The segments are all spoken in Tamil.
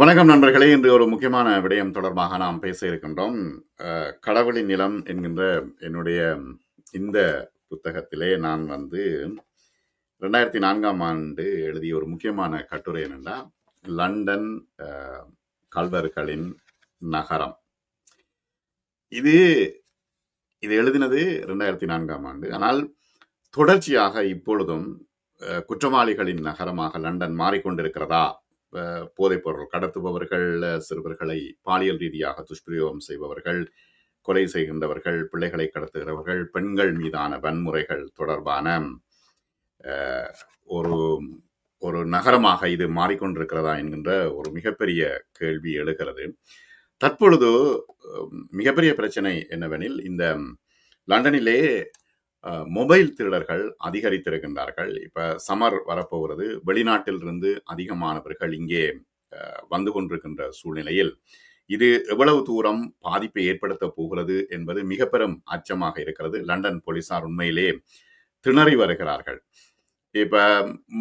வணக்கம் நண்பர்களே. இன்று ஒரு முக்கியமான விடயம் தொடர்பாக நாம் பேச இருக்கின்றோம். கடவுளின் நிலம் என்கின்ற என்னுடைய இந்த புத்தகத்திலே நான் வந்து ரெண்டாயிரத்தி நான்காம் ஆண்டு எழுதிய ஒரு முக்கியமான கட்டுரை என்னென்னா லண்டன் கல்வர்களின் நகரம். இது இது எழுதினது ரெண்டாயிரத்தி நான்காம் ஆண்டு. ஆனால் தொடர்ச்சியாக இப்பொழுதும் குற்றவாளிகளின் நகரமாக லண்டன் மாறிக்கொண்டிருக்கிறதா? அஹ், போதைப்பொருள் கடத்துபவர்கள் சிறுவர்களை பாலியல் ரீதியாக துஷ்பிரயோகம் செய்பவர்கள் கொலை செய்கின்றவர்கள் பிள்ளைகளை கடத்துகிறவர்கள் பெண்கள் மீதான வன்முறைகள் தொடர்பான ஒரு ஒரு நகரமாக இது மாறிக்கொண்டிருக்கிறதா என்கின்ற ஒரு மிகப்பெரிய கேள்வி எழுகிறது. தற்பொழுது மிகப்பெரிய பிரச்சனை என்னவெனில் இந்த லண்டனிலே மொபைல் திருடர்கள் அதிகரித்திருக்கின்றார்கள். இப்போ சமர் வரப்போகிறது. வெளிநாட்டிலிருந்து அதிகமானவர்கள் இங்கே வந்து கொண்டிருக்கின்ற சூழ்நிலையில் இது எவ்வளவு தூரம் பாதிப்பை ஏற்படுத்த போகிறது என்பது மிக பெரும் அச்சமாக இருக்கிறது. லண்டன் போலீசார் உண்மையிலே திணறி வருகிறார்கள். இப்ப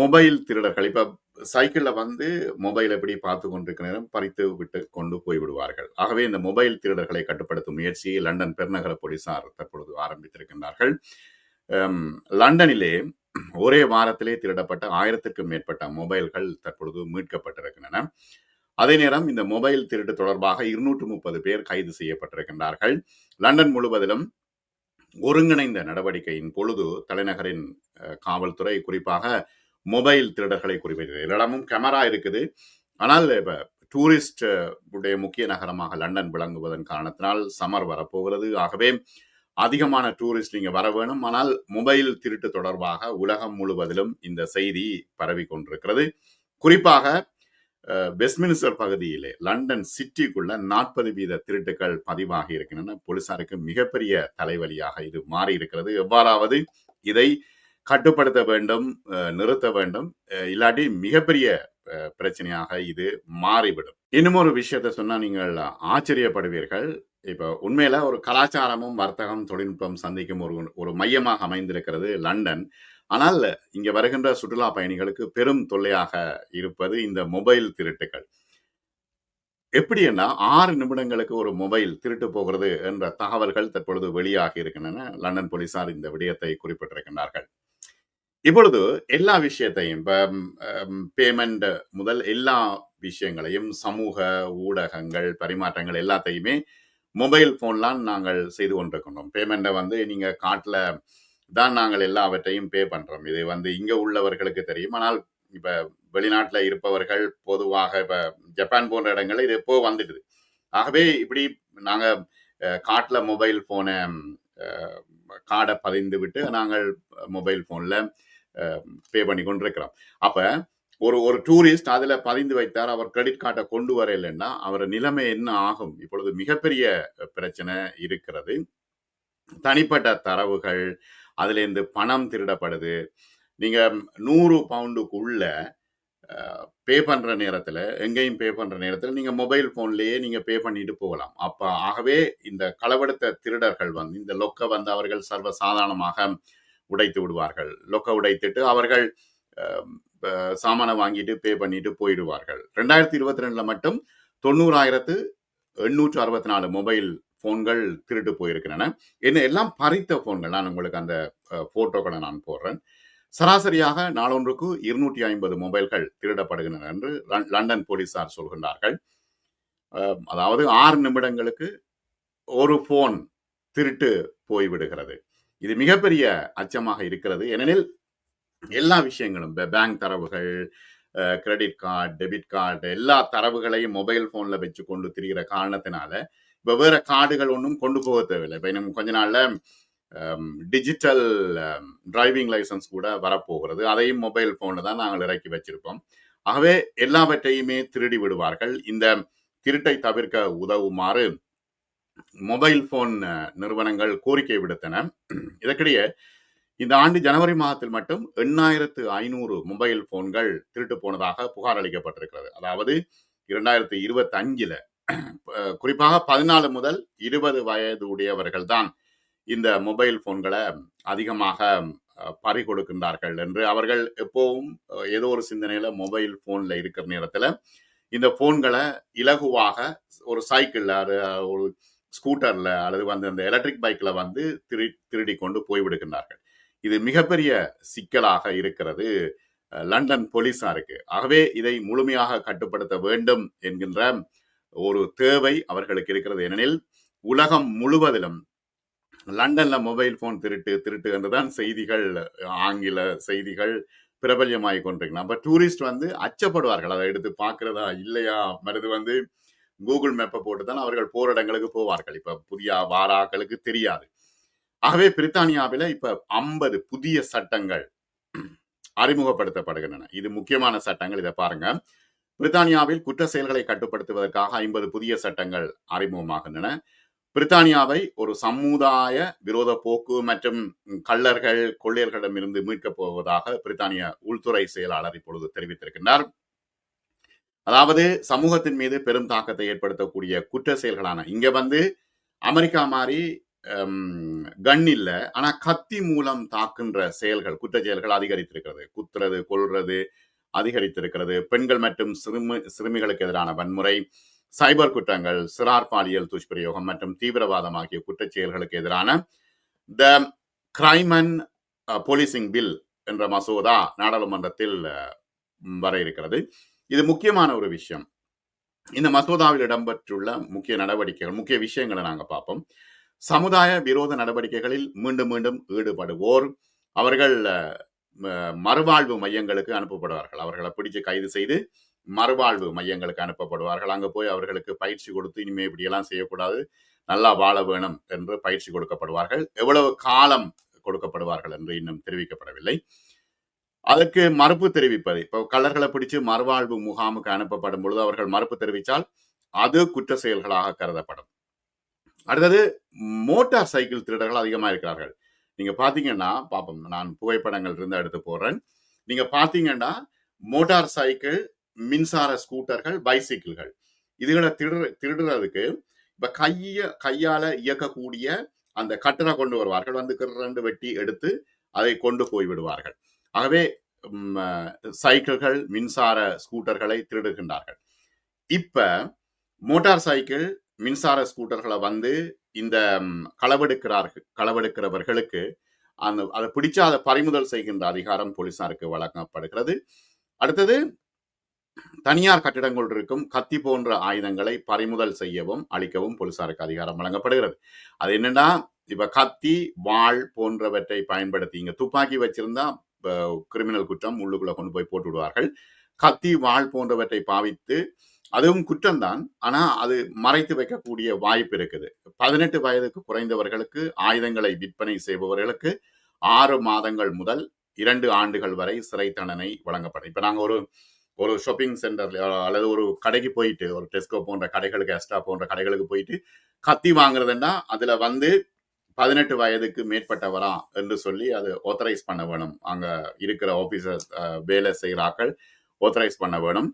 மொபைல் திருடர்கள் இப்ப சைக்கிளில் வந்து மொபைல் எப்படி பார்த்து கொண்டிருக்கிற நேரம் பறித்து விட்டு கொண்டு போய் விடுவார்கள். ஆகவே இந்த மொபைல் திருடர்களை கட்டுப்படுத்தும் முயற்சியை லண்டன் பெருநகர போலீசார் தற்பொழுது ஆரம்பித்திருக்கின்றார்கள். லண்டனிலே ஒரே வாரத்திலே திருடப்பட்ட ஆயிரத்திற்கும் மேற்பட்ட மொபைல்கள் தற்பொழுது மீட்கப்பட்டிருக்கின்றன. அதே நேரம் இந்த மொபைல் திருட்டு தொடர்பாக இருநூற்று முப்பது பேர் கைது செய்யப்பட்டிருக்கின்றார்கள். லண்டன் முழுவதிலும் ஒருங்கிணைந்த நடவடிக்கையின் பொழுது தலைநகரின் காவல்துறை குறிப்பாக மொபைல் திருடர்களை குறிவைத்தது. இடமும் கேமரா இருக்குது. ஆனால் இப்போ டூரிஸ்ட் உடைய முக்கிய நகரமாக லண்டன் விளங்குவதன் காரணத்தினால் சமர் வரப்போகிறது. ஆகவே அதிகமான டூரிஸ்ட் நீங்கள் வர வேணும். ஆனால் மொபைல் திருட்டு தொடர்பாக உலகம் முழுவதிலும் இந்த செய்தி பரவி கொண்டிருக்கிறது. குறிப்பாக வெஸ்ட்மினிஸ்டர் பகுதியிலே லண்டன் சிட்டிக்குள்ள நாற்பது வீத திருட்டுகள் பதிவாகி இருக்கின்றன. போலீசாருக்கு மிகப்பெரிய தலைவலியாக இது மாறி இருக்கிறது எவ்வாறாவது இதை கட்டுப்படுத்த வேண்டும் நிறுத்த வேண்டும். இல்லாட்டி மிகப்பெரிய பிரச்சனையாக இது மாறிவிடும். இன்னும் ஒரு விஷயத்தை சொன்னா நீங்கள் ஆச்சரியப்படுவீர்கள். இப்ப உண்மையில ஒரு கலாச்சாரமும் வர்த்தகம் தொழில்நுட்பம் சந்திக்கும் ஒரு ஒரு மையமாக அமைந்திருக்கிறது லண்டன். ஆனால் இங்க வருகின்ற சுற்றுலா பயணிகளுக்கு பெரும் தொல்லையாக இருப்பது இந்த மொபைல் திருட்டுகள். எப்படின்னா ஆறு நிமிடங்களுக்கு ஒரு மொபைல் திருட்டு போகிறது என்ற தகவல்கள் தற்பொழுது வெளியாகி இருக்கின்றன. லண்டன் போலீசார் இந்த விடயத்தை குறிப்பிட்டிருக்கின்றார்கள். இப்பொழுது எல்லா விஷயத்தையும் பேமெண்ட் முதல் எல்லா விஷயங்களையும் சமூக ஊடகங்கள் பரிமாற்றங்கள் எல்லாத்தையுமே மொபைல் போன்லாம் நாங்கள் செய்து கொண்டிருக்கணும் பேமெண்ட்டை வந்து நீங்க காட்டில் தான் நாங்கள் எல்லாவற்றையும் பே பண்றோம். இது வந்து இங்க உள்ளவர்களுக்கு தெரியும். ஆனால் இப்ப வெளிநாட்டில் இருப்பவர்கள் பொதுவாக இப்ப ஜப்பான் போன்ற இடங்கள்ல இது எப்போ வந்துடுது. ஆகவே இப்படி நாங்க காட்டில் மொபைல் போனை கார்டை பதிந்து விட்டு நாங்கள் மொபைல் போன்ல பே பண்ணி கொண்டிருக்கிறோம் அப்போ ஒரு ஒரு டூரிஸ்ட் அதில் பதிந்து வைத்தார் அவர் கிரெடிட் கார்டை கொண்டு வரலைன்னா அவர் நிலைமை என்ன ஆகும்? இப்பொழுது மிகப்பெரிய பிரச்சனை இருக்கிறது. தனிப்பட்ட தரவுகள் அதுலேருந்து பணம் திருடப்படுது. நீங்கள் நூறு பவுண்டுக்குள்ள பே பண்ணுற நேரத்தில் எங்கேயும் பே பண்ணுற நேரத்தில் நீங்கள் மொபைல் ஃபோன்லேயே நீங்கள் பே பண்ணிட்டு போகலாம். அப்போ ஆகவே இந்த களவெடுத்த திருடர்கள் வந்து இந்த லொக்க வந்து அவர்கள் சர்வ சாதாரணமாக உடைத்து விடுவார்கள். லொக்க உடைத்துட்டு அவர்கள் சாமானை வாங்கிட்டு பே பண்ணிட்டு போயிடுவார்கள். ரெண்டாயிரத்தி இருபத்தி ரெண்டுல மட்டும் தொண்ணூறாயிரத்து எண்ணூற்று அறுபத்தி நாலு மொபைல் போன்கள் திருட்டு போயிருக்கின்றன. என்ன எல்லாம் பறித்த போன்கள் நான் உங்களுக்கு அந்த போட்டோக்களை நான் போடுறேன். சராசரியாக நாளொன்றுக்கு இருநூற்றி ஐம்பது மொபைல்கள் திருடப்படுகின்றன என்று லண்டன் போலீசார் சொல்கின்றார்கள். அதாவது ஆறு நிமிடங்களுக்கு ஒரு போன் திருட்டு போய்விடுகிறது. இது மிகப்பெரிய அச்சமாக இருக்கிறது. ஏனெனில் எல்லா விஷயங்களும் பேங்க் தரவுகள் கிரெடிட் கார்டு டெபிட் கார்டு எல்லா தரவுகளையும் மொபைல் போன்ல வச்சு கொண்டு திரிகிற காரணத்தினால இப்ப வேற கார்டுகள் ஒன்றும் கொண்டு போக தேவையில்லை. இப்ப இன்னும் கொஞ்ச நாள்ல டிஜிட்டல் டிரைவிங் லைசன்ஸ் கூட வரப்போகிறது. அதையும் மொபைல் போன்ல தான் நாங்கள் இறக்கி வச்சிருப்போம். ஆகவே எல்லாவற்றையுமே திருடி விடுவார்கள். இந்த திருட்டை தவிர்க்க உதவுமாறு மொபைல் போன் நிறுவனங்கள் கோரிக்கை விடுத்தன. இதற்கிடையே இந்த ஆண்டு ஜனவரி மாதத்தில் மட்டும் எண்ணாயிரத்து ஐநூறு மொபைல் போன்கள் திருட்டு போனதாக புகார் அளிக்கப்பட்டிருக்கிறது. அதாவது இரண்டாயிரத்தி இருபத்தி அஞ்சுல குறிப்பாக பதினாலு முதல் இருபது வயது உடையவர்கள் தான் இந்த மொபைல் போன்களை அதிகமாக பறி கொடுக்கின்றார்கள் என்று அவர்கள் எப்பவும் ஏதோ ஒரு சிந்தனையில மொபைல் போன்ல இருக்கிற நேரத்துல இந்த போன்களை இலகுவாக ஒரு சைக்கிள் அது ஒரு ஸ்கூட்டர்ல அல்லது வந்து அந்த எலக்ட்ரிக் பைக்ல வந்து திரு திருடி கொண்டு போய்விடுகின்றார்கள் இது மிகப்பெரிய சிக்கலாக இருக்கிறது. லண்டன் லண்டன் போலீசாருக்கு ஆகவே இதை முழுமையாக கட்டுப்படுத்த வேண்டும் என்கின்ற ஒரு தேவை அவர்களுக்கு இருக்கிறது. ஏனெனில் உலகம் முழுவதிலும் லண்டன்ல மொபைல் போன் திருட்டு திருட்டு என்றுதான் செய்திகள் ஆங்கில செய்திகள் பிரபல்யமாகி கொண்டிருக்கணும் அப்ப டூரிஸ்ட் வந்து அச்சப்படுவார்கள். அதை எடுத்து பார்க்கிறதா இல்லையா? மருது வந்து கூகுள் மேப்பை போட்டு தான் அவர்கள் போற இடங்களுக்கு போவார்கள். இப்ப புதிய வாராக்களுக்கு தெரியாது. ஆகவே பிரித்தானியாவில இப்ப ஐம்பது புதிய சட்டங்கள் அறிமுகப்படுத்தப்படுகின்றன. இது முக்கியமான சட்டங்கள். இதை பாருங்க. பிரித்தானியாவில் குற்ற செயல்களை கட்டுப்படுத்துவதற்காக ஐம்பது புதிய சட்டங்கள் அறிமுகமாகின்றன. பிரித்தானியாவை ஒரு சமுதாய விரோத போக்கு மற்றும் கள்ளர்கள் கொள்ளையர்களிடமிருந்து மீட்கப் போவதாக பிரித்தானிய உள்துறை செயலாளர் இப்பொழுது தெரிவித்திருக்கின்றார். அதாவது சமூகத்தின் மீது பெரும் தாக்கத்தை ஏற்படுத்தக்கூடிய குற்ற செயல்களான இங்க வந்து அமெரிக்கா மாதிரி கன் இல்ல ஆனா கத்தி மூலம் தாக்குன்ற செயல்கள் குற்ற செயல்கள் அதிகரித்திருக்கிறது. குத்துறது கொல்றது அதிகரித்திருக்கிறது. பெண்கள் மற்றும் சிறுமி சிறுமிகளுக்கு எதிரான வன்முறை சைபர் குற்றங்கள் சிறார் பாலியல் துஷ்பிரயோகம் மற்றும் தீவிரவாதம் ஆகிய குற்றச் செயல்களுக்கு எதிரான the crime and policing bill என்ற மசோதா நாடாளுமன்றத்தில் வர இருக்கிறது. இது முக்கியமான ஒரு விஷயம். இந்த மசோதாவில் இடம்பெற்றுள்ள முக்கிய நடவடிக்கைகள் முக்கிய விஷயங்களை நாங்கள் பார்ப்போம். சமுதாய விரோத நடவடிக்கைகளில் மீண்டும் மீண்டும் ஈடுபடுவோர் அவர்கள் மறுவாழ்வு மையங்களுக்கு அனுப்பப்படுவார்கள். அவர்களை பிடிச்சு கைது செய்து மறுவாழ்வு மையங்களுக்கு அனுப்பப்படுவார்கள். அங்கே போய் அவர்களுக்கு பயிற்சி கொடுத்து இனிமே இப்படியெல்லாம் செய்யக்கூடாது நல்லா வாழ வேணும் என்று பயிற்சி கொடுக்கப்படுவார்கள். எவ்வளவு காலம் கொடுக்கப்படுவார்கள் என்று இன்னும் தெரிவிக்கப்படவில்லை. அதற்கு மறுப்பு தெரிவிப்பது. இப்போ கள்ளர்களை பிடிச்சு மறுவாழ்வு முகாமுக்கு அனுப்பப்படும் பொழுது அவர்கள் மறுப்பு தெரிவித்தால் அது குற்ற செயல்களாக கருதப்படும். அடுத்தது மோட்டார் சைக்கிள் திருடர்கள் அதிகமாக இருக்கிறார்கள். நீங்க பாத்தீங்கன்னா பாப்போம் நான் புகைப்படங்கள் இருந்து எடுத்து போடுறேன். நீங்க பாத்தீங்கன்னா மோட்டார் சைக்கிள் மின்சார ஸ்கூட்டர்கள் பைசைக்கிள்கள். இதுகளை திருடு திருடுறதுக்கு இப்ப கைய கையால இயக்கக்கூடிய அந்த கட்டரை கொண்டு வருவார்கள். வந்து ரெண்டு வெட்டி எடுத்து அதை கொண்டு போய் விடுவார்கள். ஆகவே சைக்கிள்கள் மின்சார ஸ்கூட்டர்களை திருடுகின்றார்கள். இப்ப மோட்டார் சைக்கிள் மின்சார ஸ்கூட்டர்களை வந்து இந்த களவெடுக்கிறார்கள் களவெடுக்கிறவர்களுக்கு அந்த அதை பிடிச்சு அதை பறிமுதல் செய்கின்ற அதிகாரம் போலீசாருக்கு வழங்கப்படுகிறது. அடுத்தது தனியார் கட்டிடங்கள் இருக்கும் கத்தி போன்ற ஆயுதங்களை பறிமுதல் செய்யவும் அழிக்கவும் போலீசாருக்கு அதிகாரம் வழங்கப்படுகிறது. அது என்னன்னா இப்ப கத்தி வாள் போன்றவற்றை பயன்படுத்தி இங்க துப்பாக்கி வச்சிருந்தா கிரிமினல் குற்றம் உள்ளுக்குள்ள கொண்டு போய் போட்டு விடுவார்கள். கத்தி வாள் போன்றவற்றை பாவித்து அதுவும் குற்றம்தான். ஆனா அது மறைத்து வைக்கக்கூடிய வாய்ப்பு இருக்குது. பதினெட்டு வயதுக்கு குறைந்தவர்களுக்கு ஆயுதங்களை விற்பனை செய்பவர்களுக்கு ஆறு மாதங்கள் முதல் இரண்டு ஆண்டுகள் வரை சிறை தண்டனை வழங்கப்படும். இப்போ நாங்கள் ஒரு ஒரு ஷாப்பிங் சென்டர்ல அல்லது ஒரு கடைக்கு போயிட்டு ஒரு டெஸ்கோ போன்ற கடைகளுக்கு எஸ்டா போன்ற கடைகளுக்கு போயிட்டு கத்தி வாங்குறதுன்னா அதுல வந்து பதினெட்டு வயதுக்கு மேற்பட்டவரா என்று சொல்லி அது ஆத்தரைஸ் பண்ண வேணும். அங்க இருக்கிற ஆபீசர்ஸ் வேலை செய்கிறாக்கள் ஆத்தரைஸ் பண்ண வேணும்.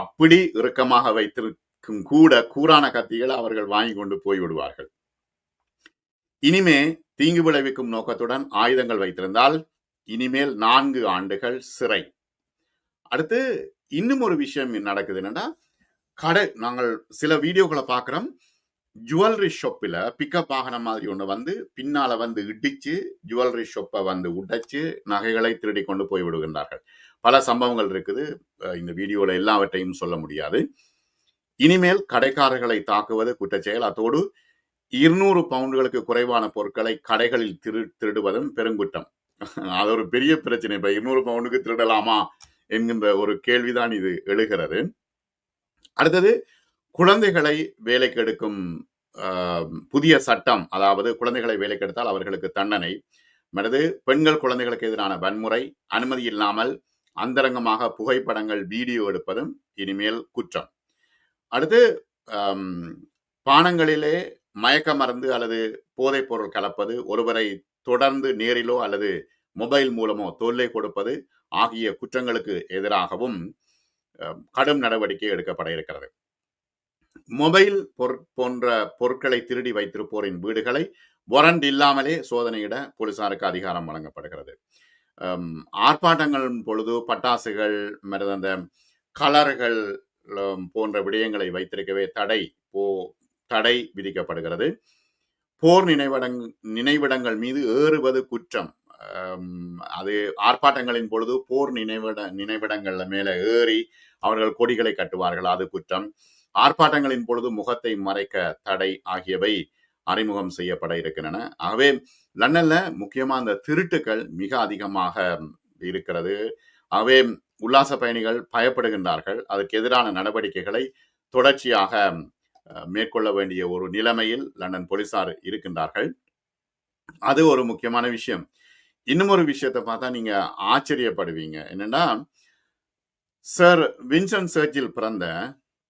அப்படி இறுக்கமாக வைத்திருக்கும் கூட கூரான கத்திகளை அவர்கள் வாங்கி கொண்டு போய் விடுவார்கள். இனிமே தீங்கு விளைவிக்கும் நோக்கத்துடன் ஆயுதங்கள் வைத்திருந்தால் இனிமேல் நான்கு ஆண்டுகள் சிறை. அடுத்து இன்னும் ஒரு விஷயம் நடக்குது என்னன்னா கடை நாங்கள் சில வீடியோக்களை பார்க்குறோம். ஜுவல்லரி ஷாப்பில் பிக்கப் ஆகின மாதிரி ஒன்று வந்து பின்னால வந்து இடிச்சு ஜுவல்லரி ஷாப்பை வந்து உடைச்சு நகைகளை திருடி கொண்டு போய் விடுகின்றார்கள். பல சம்பவங்கள் இருக்குது. இந்த வீடியோவில் எல்லாவற்றையும் சொல்ல முடியாது. இனிமேல் கடைக்காரர்களை தாக்குவது குற்றச்செயல். அத்தோடு இருநூறு பவுண்டுகளுக்கு குறைவான பொருட்களை கடைகளில் திரு திருடுவதும் பெருங்குற்றம். அது ஒரு பெரிய பிரச்சனை. இப்போ இருநூறு பவுண்டுக்கு திருடலாமா என்கின்ற ஒரு கேள்விதான் இது எழுகிறது. அடுத்தது குழந்தைகளை வேலைக்கு எடுக்கும் புதிய சட்டம் அதாவது குழந்தைகளை வேலைக்கு எடுத்தால் அவர்களுக்கு தண்டனை. மனது பெண்கள் குழந்தைகளுக்கு எதிரான வன்முறை அனுமதி இல்லாமல் அந்தரங்கமாக புகைப்படங்கள் வீடியோ எடுப்பதும் இனிமேல் குற்றம். அடுத்து பானங்களிலே மயக்க மருந்து அல்லது போதைப் பொருள் கலப்பது ஒருவரை தொடர்ந்து நேரிலோ அல்லது மொபைல் மூலமோ தொல்லை கொடுப்பது ஆகிய குற்றங்களுக்கு எதிராகவும் கடும் நடவடிக்கை எடுக்கப்பட இருக்கிறது. மொபைல் பொற் போன்ற பொருட்களை திருடி வைத்திருப்போரின் வீடுகளை வரண்ட் இல்லாமலே சோதனையிட போலீசாருக்கு அதிகாரம் வழங்கப்படுகிறது ஆர்ப்பாட்டங்களின் பொழுது பட்டாசுகள் மற்றது அந்த கலர்கள் போன்ற விடயங்களை வைத்திருக்கவே தடை போ தடை விதிக்கப்படுகிறது. போர் நினைவிடங் நினைவிடங்கள் மீது ஏறுவது குற்றம். அது ஆர்ப்பாட்டங்களின் பொழுது போர் நினைவிட நினைவிடங்கள்ல மேலே ஏறி அவர்கள் கொடிகளை கட்டுவார்கள். அது குற்றம். ஆர்ப்பாட்டங்களின் பொழுது முகத்தை மறைக்க தடை ஆகியவை அறிமுகம் செய்யப்பட இருக்கின்றன. ஆகவே லண்டன்ல முக்கியமா அந்த திருட்டுக்கள் மிக அதிகமாக இருக்கிறது. ஆகவே உல்லாச பயணிகள் பயப்படுகின்றார்கள். அதற்கு எதிரான நடவடிக்கைகளை தொடர்ச்சியாக மேற்கொள்ள வேண்டிய ஒரு நிலைமையில் லண்டன் போலீசார் இருக்கின்றார்கள். அது ஒரு முக்கியமான விஷயம். இன்னும் ஒரு விஷயத்தை பார்த்தா நீங்க ஆச்சரியப்படுவீங்க. என்னன்னா, சர் வின்சன் சர்ச்சில் பிறந்த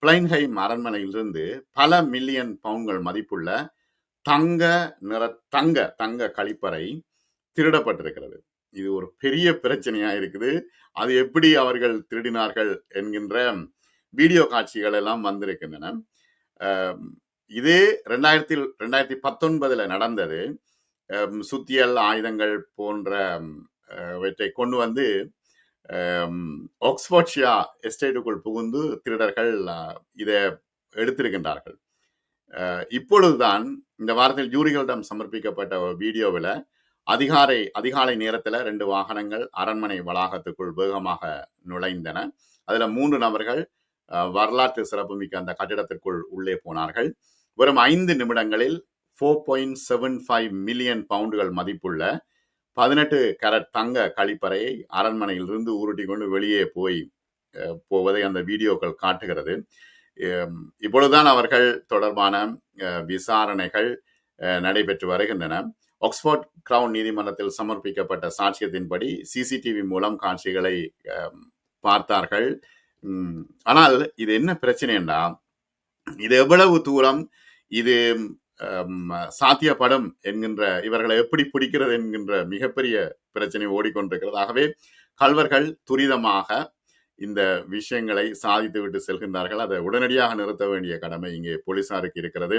பிளைன்ஹைம் அரண்மனையிலிருந்து பல மில்லியன் பவுன்கள் மதிப்புள்ள தங்க நிற தங்க தங்க கழிப்பறை திருடப்பட்டிருக்கிறது. இது ஒரு பெரிய பிரச்சனையா இருக்குது. அது எப்படி அவர்கள் திருடினார்கள் என்கின்ற வீடியோ காட்சிகள் எல்லாம் வந்திருக்கின்றன. இதே ரெண்டாயிரத்தி ரெண்டாயிரத்தி பத்தொன்பதுல நடந்தது. சுத்தியல், ஆயுதங்கள் போன்ற கொண்டு வந்து ஆக்ஸ்போர்ட்ஷியா எஸ்டேட்டுக்குள் புகுந்து திருடர்கள் இதை எடுத்திருக்கின்றார்கள். இப்பொழுதுதான் இந்த வாரத்தில் ஜூரிகளிடம் சமர்ப்பிக்கப்பட்ட வீடியோவில் அதிகாரை அதிகாலை நேரத்தில் ரெண்டு வாகனங்கள் அரண்மனை வளாகத்துக்குள் வேகமாக நுழைந்தன. அதில் மூன்று நபர்கள் வரலாற்று சிறப்புமிக்க அந்த கட்டிடத்திற்குள் உள்ளே போனார்கள். வெறும் ஐந்து நிமிடங்களில் 4.75 மில்லியன் பவுண்டுகள் மதிப்புள்ள பதினெட்டு கரட் தங்க கழிப்பறையை அரண்மனையிலிருந்து உருட்டி கொண்டு வெளியே போய் போவதை அந்த வீடியோக்கள் காட்டுகிறது. இப்பொழுதுதான் அவர்கள் தொடர்பான விசாரணைகள் நடைபெற்று வருகின்றன. ஆக்ஸ்போர்ட் கிரவுன் நீதிமன்றத்தில் சமர்ப்பிக்கப்பட்ட சாட்சியத்தின்படி சிசிடிவி மூலம் காட்சிகளை பார்த்தார்கள். ஆனால் இது என்ன பிரச்சனைன்னா, இது எவ்வளவு தூரம் இது சாத்திய சாத்தியப்படும் என்கின்ற இவர்களை எப்படி பிடிக்கிறது என்கின்ற மிகப்பெரிய பிரச்சனை ஓடிக்கொண்டிருக்கிறது. ஆகவே கல்வர்கள் துரிதமாக இந்த விஷயங்களை சாதித்து விட்டு செல்கின்றார்கள். அதை உடனடியாக நிறுத்த வேண்டிய கடமை இங்கே போலீசாருக்கு இருக்கிறது.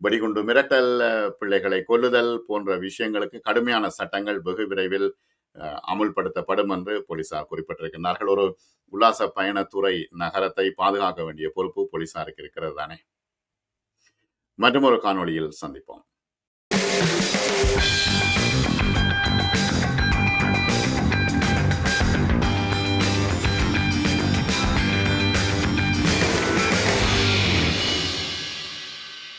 வெடிகுண்டு மிரட்டல், பிள்ளைகளை கொல்லுதல் போன்ற விஷயங்களுக்கு கடுமையான சட்டங்கள் வெகு விரைவில் அமுல்படுத்தப்படும் என்று போலீசார் குறிப்பிட்டிருக்கின்றார்கள். ஒரு உல்லாச பயணத்துறை நகரத்தை பாதுகாக்க வேண்டிய பொறுப்பு போலீசாருக்கு இருக்கிறது தானே! மற்றொரு காணொளியில் சந்திப்போம்.